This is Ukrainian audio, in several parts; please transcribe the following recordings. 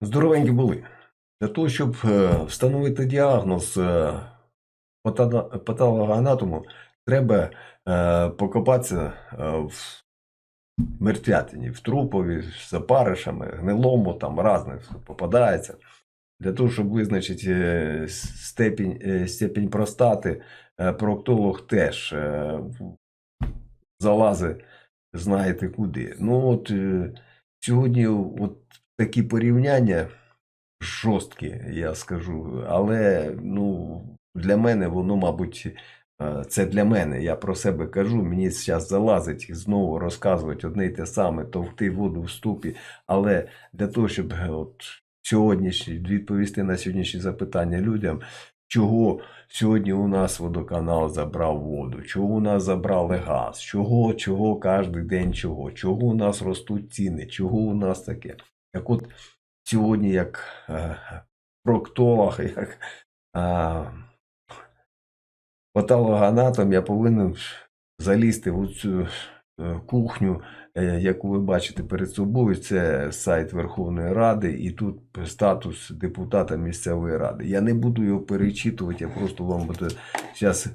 Здоровенькі були. Для того, щоб е, встановити діагноз е, патологоанатому, треба е, покопатися в мертвятині, в трупові, з запаришами, гнилому, там різних попадається. Для того, щоб визначити степінь, степінь простати, проктолог теж залазить, знаєте куди. Ну от сьогодні от такі порівняння жорсткі, я скажу, але ну, для мене воно, мабуть, е, це для мене. Я про себе кажу. Мені зараз залазить і знову розказувати одне й те саме, товкти воду в ступі. Але для того, щоб е, от сьогоднішні відповісти на сьогоднішні запитання людям, чого сьогодні у нас водоканал забрав воду, чого у нас забрали газ, чого, чого кожен день чого, чого у нас ростуть ціни, чого у нас таке. Так от сьогодні, як е, проктолог, як патологоанатом, я повинен залізти в цю е, кухню, е, яку ви бачите перед собою. Це сайт Верховної Ради, і тут статус депутата місцевої ради. Я не буду його перечитувати, я просто вам буду зараз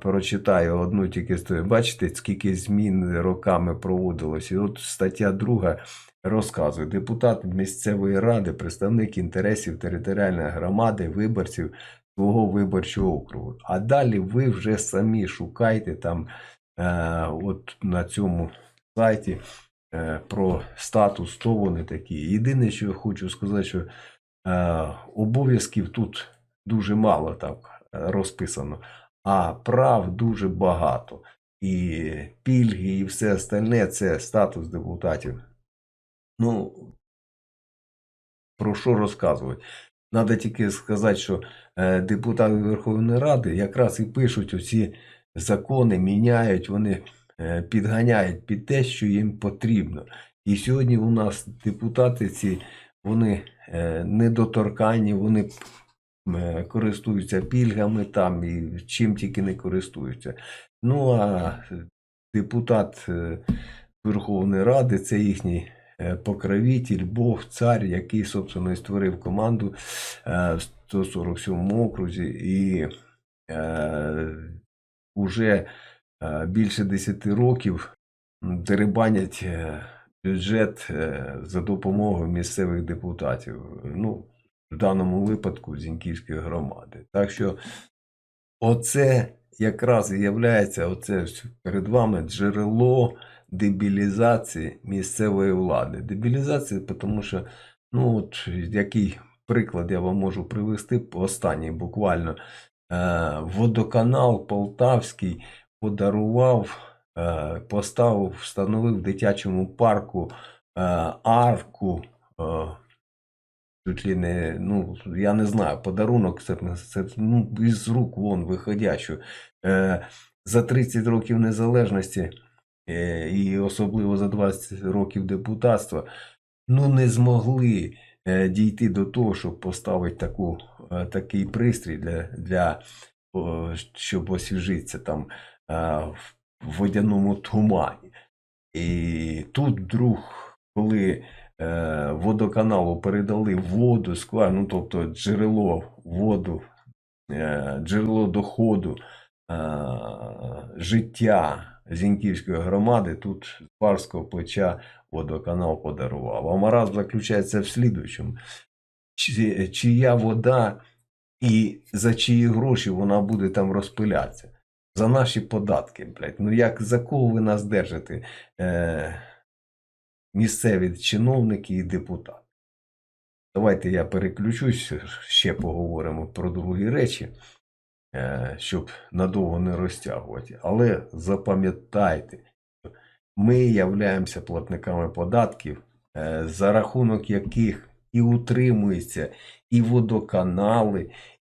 прочитаю одну тільки статтю. Бачите, скільки змін роками проводилось. І от стаття друга розказує: депутат місцевої ради, представник інтересів територіальної громади, виборців свого виборчого округу. А далі ви вже самі шукайте там, е, от на цьому сайті е, про статус, то вони такі. Єдине, що я хочу сказати, що е, обов'язків тут дуже мало так е, розписано, а прав дуже багато. І пільги, і все остальне це статус депутатів. Ну, про що розказувати? Надо тільки сказати, що е, депутати Верховної Ради якраз і пишуть оці закони, міняють, вони е, підганяють під те, що їм потрібно. І сьогодні у нас депутати ці вони е, недоторканні, вони користуються пільгами там і чим тільки не користуються. Ну а депутат е, Верховної Ради це їхній е, покровитель, Бог, цар, який, собственно, і створив команду е, в 147 окрузі, і е, уже е, більше 10 років дерибанять е, бюджет е, за допомогою місцевих депутатів. Ну, в даному випадку Зіньківської громади. Так що оце якраз і являється оце перед вами джерело дебілізації місцевої влади. Дебілізації, тому що, ну от який приклад я вам можу привести, останній буквально. Е, Водоканал Полтавський подарував, е, поставив, встановив в дитячому парку е, арку. Ли не, ну, я не знаю, подарунок це, це ну, із рук вон виходячу. Е, за 30 років незалежності е, і особливо за 20 років депутатства, ну не змогли е, дійти до того, щоб поставити таку, е, такий пристрій для, для о, щоб освіжитися там е, в водяному тумані. І тут вдруг, коли водоканалу передали воду, сквер, ну тобто джерело воду, е, джерело доходу, е, життя Зіньківської громади, тут з барського плеча водоканал подарував. А маразм заключається в слідуючому. Чия вода і за чиї гроші вона буде там розпилятися? За наші податки, блядь. Ну як за кого ви нас держите? Е, місцеві чиновники і депутати. Давайте я переключусь, ще поговоримо про другі речі, е, щоб надовго не розтягувати. Але запам'ятайте, ми являємося платниками податків, е, за рахунок яких і утримуються і водоканали,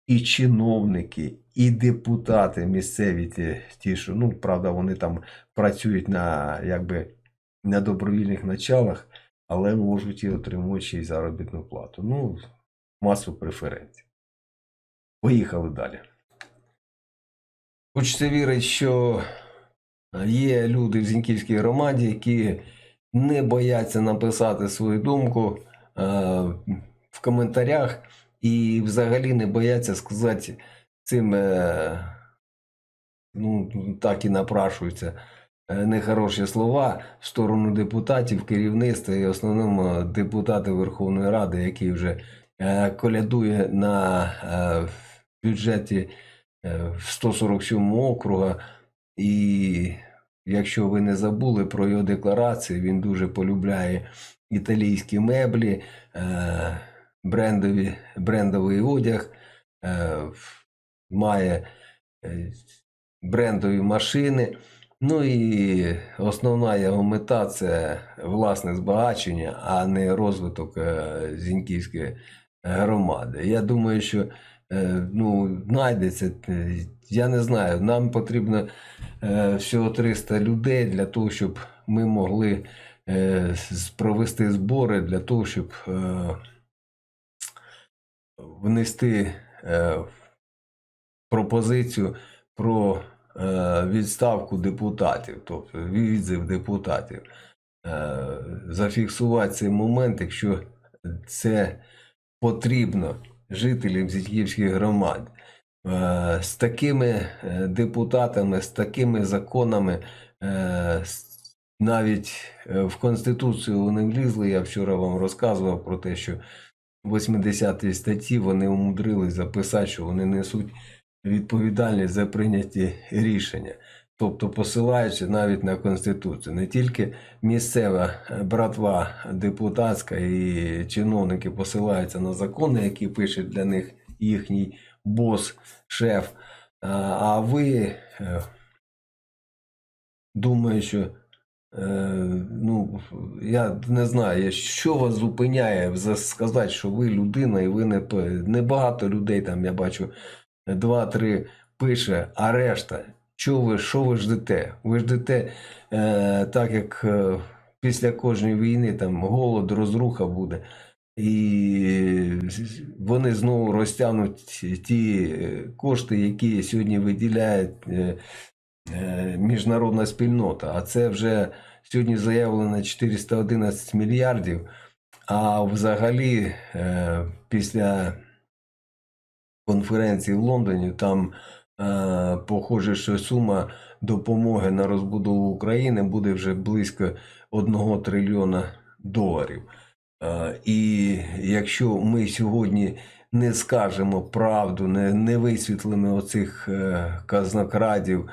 і чиновники, і депутати місцеві ті, ті що, ну, правда, вони там працюють на, якби, на добровільних началах, але можуть і отримувати ще заробітну плату. Ну, масу преференцій. Поїхали далі. Хочеться вірити, що є люди в Зіньківській громаді, які не бояться написати свою думку в коментарях і взагалі не бояться сказати цим, е, ну, так і напрашуються е, нехороші слова в сторону депутатів, керівництва і основному депутати Верховної Ради, які вже е, колядує на е, бюджеті е, в 147 округа. І якщо ви не забули про його декларації, він дуже полюбляє італійські меблі, е, брендові, брендовий одяг, е, має е, брендові машини. Ну і основна його мета це власне збагачення, а не розвиток е, Зіньківської громади. Я думаю, що е, ну, знайдеться. е, Я не знаю, нам потрібно всього 300 людей для того, щоб ми могли провести збори для того, щоб внести пропозицію про відставку депутатів, тобто відзив депутатів. Е, зафіксувати цей момент, якщо це потрібно жителям Зітківських громад. Е, З такими е, депутатами, з такими законами, е, навіть е, в Конституцію вони влізли. Я вчора вам розказував про те, що в 80-й статті вони умудрились записати, що вони несуть відповідальність за прийняті рішення. Тобто посилаючи навіть на Конституцію, не тільки місцева е, братва депутатська і чиновники посилаються на закони, які пише для них їхній бос, шеф. А, ви е, думаю, що е, ну, я не знаю, що вас зупиняє сказати, що ви людина, і ви не п- небагато людей там, я бачу, два-три пише, а решта. Що ви, що ви ждете? Ви ждете, е, так як е, після кожної війни там голод, розруха буде. І вони знову розтягнуть ті е, кошти, які сьогодні виділяє е, е, міжнародна спільнота. А це вже сьогодні заявлено 411 мільярдів. А взагалі, після конференції в Лондоні, там е, похоже, що сума допомоги на розбудову України буде вже близько 1 трильйона доларів. Е, І якщо ми сьогодні не скажемо правду, не, не висвітлимо оцих е, казнокрадів,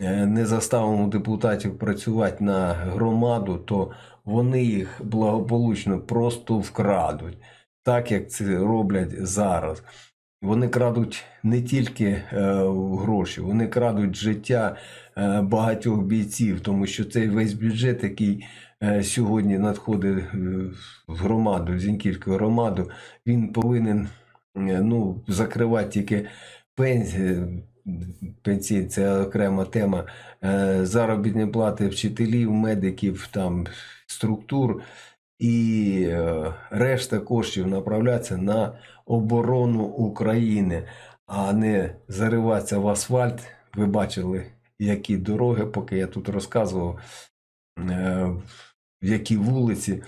е, не заставимо депутатів працювати на громаду, то вони їх благополучно просто вкрадуть, так як це роблять зараз. Вони крадуть не тільки е, гроші, вони крадуть життя е, багатьох бійців, тому що цей весь бюджет, який е, сьогодні надходить в громаду, в Зіньківську громаду, він повинен ну, закривати тільки пенсії. Пенсії це окрема тема. Заробітні плати вчителів, медиків, там структур, і е, решта коштів направляться на оборону України, а не зариватися в асфальт. Ви бачили, які дороги, поки я тут розказував, е, які вулиці.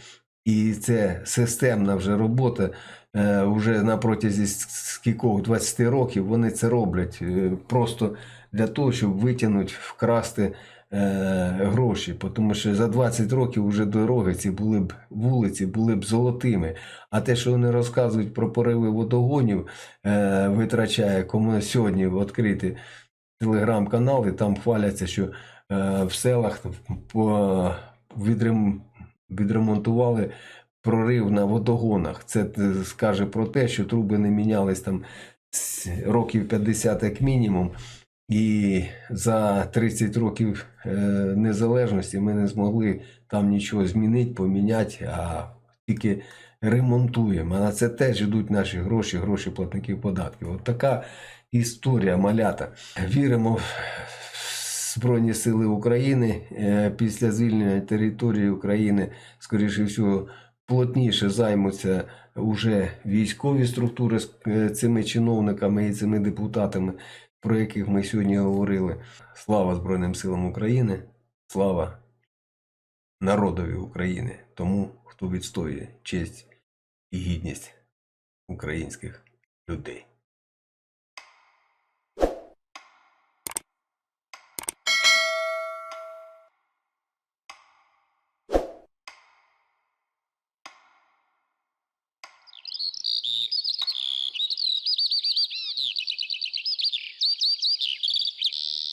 І це системна вже робота. Е, Вже на протязі скількох 20 років вони це роблять е, просто для того, щоб витягнути, вкрасти е, гроші. Тому що за 20 років вже дороги ці були б вулиці, були б золотими. А те, що вони розказують про пориви водогонів, е, витрачає кому сьогодні відкрити телеграм-канали, там хваляться, що е, в селах по, відрем, відремонтували прорив на водогонах. Це е, скаже про те, що труби не мінялись там років 50 як мінімум. І за 30 років е, незалежності ми не змогли там нічого змінити, поміняти, а тільки ремонтуємо. А на це теж йдуть наші гроші, гроші платників податків. От така історія малята. Віримо в Збройні Сили України Е, після звільнення території України, скоріше всього, плотніше займуться уже військові структури з е, цими чиновниками і цими депутатами, про яких ми сьогодні говорили. Слава Збройним силам України, слава народові України, тому хто відстоює честь і гідність українських людей.